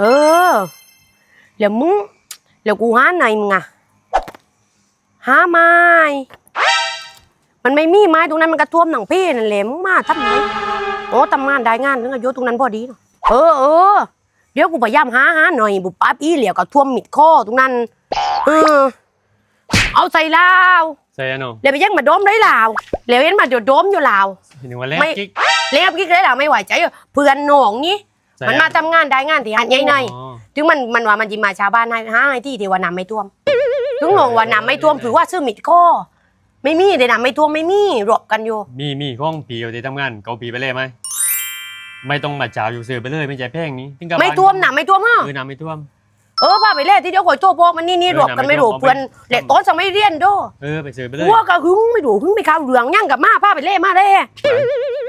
เออ แล้วมึง แล้วกูหาไหนมึงอะหาไม้ มันไม่มีไม้ตรงนั้นมันกระท่วมหนังเพ่นั่นแหละมึงมาทำไมโอ้ทำงานได้งานนึงอายุตรงนั้นพอดีเนาะเออเออเดี๋ยวกูพยายามหาหาหน่อยบุปผาอีเหลียวกับท่วมมิดข้อตรงนั้น เออ เอาใส่ลาวใส่อันเนาะแล้วไปยังมาโดมได้ลาวแล้วเห็นมาเดี๋ยวโดมอยู่ลาวเห็นว่าแรกไม่กิ๊กเลี้ยงกิ๊กเลยลาวไม่ไหวใจเออเพื่อนหนองนี่ใส่ มันมาทำงานได้งานที่หันใหญ่ในอ๋อถึงมันมันว่ามันจิมาชาวบ้านให้หาให้ที่ที่ว่าน้ำไม่ท่วมถึงงงว่าน้ำไม่ท่วมถือว่าซื้อมิดข้อไม่มีแต่น้ำไม่ท่วมไม่มีรวบกันอยู่มีมีข้องปีเอาที่ทำงานเกาปีไปเลยไหมไม่ต้องมาจ่าวอยู่เสือไปเลยไม่ใจแพงนี้ถึงกับไม่ท่วมน้ำไม่ท่วมฮะเออน้ำไม่ท่วมเออพาไปเล่นที่เดียวข่อยโตพอกมันนี่นี่เออรวบกันไม่น้ำไม่รู้ท่วมเพื่อนเอาไปแหละต้นจะไม่เรียนโดเออไปเสือไปเลยวัวก็หึงไม่รู้หึงไปข้าวเหลืองย่างกับมาพาไปเล่มาได้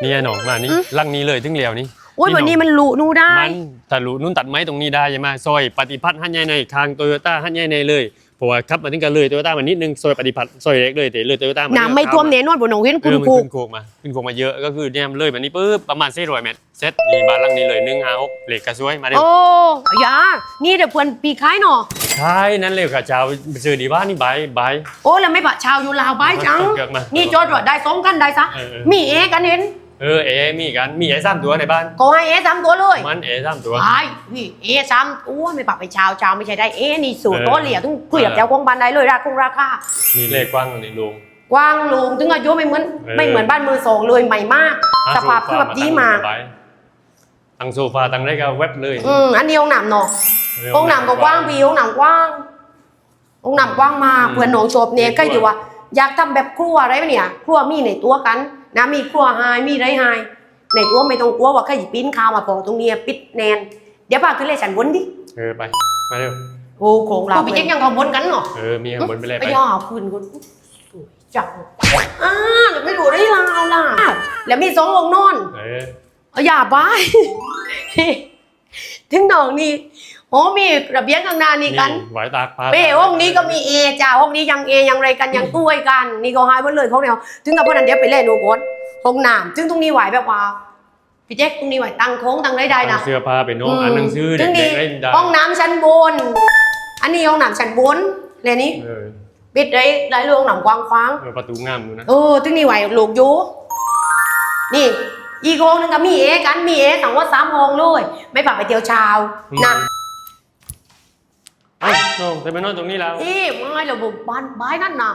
นี่ไอ้หนองมานี่อืมลังนี้เลยถึงเหลียวนี่โอ้ยนี่วันนี้น้องมันรู้นู่ได้ มันถ้ารู้นุ่นตัดไม้ตรงนี้ได้ใช่ไหมซอยปฏิพัฒน์หันใหญ่ในทางโตโยต้าหันใหญ่ในเลยเพราะว่าขับมาถึงกันเลยโตโยต้ามานิดนึงซอยปฏิพัฒน์ซอยเล็กเลยแต่เลยโตโยต้ามาน้ำไม่ท่วมเนนวดบนหนองเห็นเอคุณอมันครูขึ้นโคกมาขึ้นโคกมาเยอะก็คือเนี่ยมันเลยแบบนี้ปุ๊บประมาณ400เมตรเซตนี่บ้านหลังนี้เลยหนึ่งห้าหกเหล็กกระซวยมาเร็วโอ้ยานี่เดี๋ยวเพื่อนปีคล้ายหนอใช่นั่นเร็วค่ะเจ้าไปซื้อดีบ้านนี่ใบใบโอ้แล้วไม่ปะชาวอยู่ลาวบ้ายจังเกือกมานี่จอดรถได้สองกันได้ซะเออเออมีเอกันเห็น เออเอมีกันมีไอ้สามตัวในบ้าน ก็ให้เอสามตัวเลยมันเอสามตัว ไอ้พี่เอสามตัวไม่ปะไปชาวชาวไม่ใช่ได้เอนี่สูตรเออตัวเหลี่ยต้องคุยกับเจ้าของบ้านได้เลยราคงราคานี่เลขกว้างตรงนี้ลุงกว้างลุงถึงอายุไม่เหมือนเออไม่เหมือนบ้านมือสองเลยใหม่มาก สภาพคือแบบดีมากตั้งโซฟาตั้งได้ก็เว็บเลยอืมอันนี้ห้องน้ำเนาะเห้องน้ำก็กว้างพี่ห้องน้ำกว้างห้องน้ำกว้างมากอืมเพื่อนหนองโฉบเนี่ยใกล้ดีว่า อยากทำแบบครัวอะไรไหมเนี่ย ครัวมีในตัวกัน นะมีครัวไฮมีไรไฮในตัวไม่ต้องกลัวว่าใครจะปิ้นข้าวมาปองตรงเนี้ยปิดแนน เดี๋ยวพาขึ้นเลยฉันบนดิเออไปมาเร็วโอ้โคงเราไปเจ๊งยังเขาบนกันเนาะเออมีข้างบนไปเลยไปไปย่อพื้นคนสวยจังอ่าแล้วไม่รู้ได้ลาวล่ะแล้วมีสององค์นอนเออ เอาอย่าบ้าย ถึงหนองนี่โอ้มีระเบียงข้างหน้านี่กันไหวตากปลาเป้ห้องนี้ก็มีเอจ้าห้องนี้ยังเอยังไรกันยังตุ้ยกัน นี่ก็หายหมดเลยเขาเนี่ยถึงกับพวกนั้นเดี๋ยวไปเล่นดูก่อนห้องน้ำถึงตรงนี้ไหวแบบว่าพี่แจ๊คตรงนี้ไหวตั้งโค้งตั้งได้ได้นะเสื้อผ้าเป็นน้องอ่านหนังสือถึเด็งนี้กๆเล่นได้ห้องน้ำชั้นบน อันนี้ห้องน้ำชั้นบนเลยนี่เออปิดได้ได้เรื่องหนังกว้างขวางเออประตูงามดูนะเออถึงนี่ไหวลูกอยู่นี่ อีกห้องนึงก็มีเอกันมีเอสองว่าสามห้องเลย ไม่ปรับไปเที่ยวเช้านะเอ้าน้องแต่ไปนอนตรงนี้แล้วนี่ไม่เราบอกบ้านบ้านนั่นน่ะ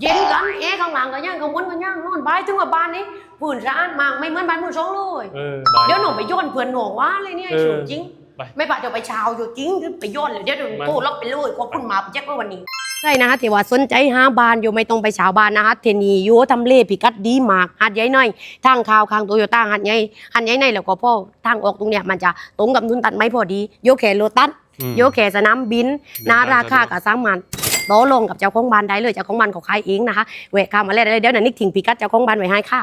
เย็นกันเอ๊ะข้างหลังก็ย่างข้างบนก็ย่างนอนบ้านถึงว่าบ้านนี้พื้นร้านมากไม่เหมือนบ้านมือสองเลยเออบาย เดี๋ยวหนูไปย้อนเพื่อนหนูว่าเลยเนี่ยเออสุดจริง ไป ไม่ปะจะไปเช้าอยู่จริงไปย้อนเลยเดี๋ยวหนูมันโตล็อกไปเลยขอบคุณหมาไปแจ็คไว้วันนี้ ใช่นะคะที่ว่าสนใจหาบ้านอยู่ไม่ต้องไปเช้าบ้านนะคะเทนีอยู่ทำเลพิกัดดีมากหัดใหญ่หน่อยทางข่าวข้างโตโยต้าหัดใหญ่หัดใหญ่ในแล้วก็พ่อทางออกตรงเนี้ยมันจะตรงกับนุนตัดไม้พอดีโยกแขนโลตัสอืมโยกแขสนามบินนาราคากับสามมันโตลงกับเจ้าของบ้านได้เลยเจ้าของบ้านเขาขายเองนะคะแวะเข้ามาแล้วได้เลยเดี๋ยวหน่อยนิกทิ้งพิกัดเจ้าของบ้านไว้ให้ค่ะ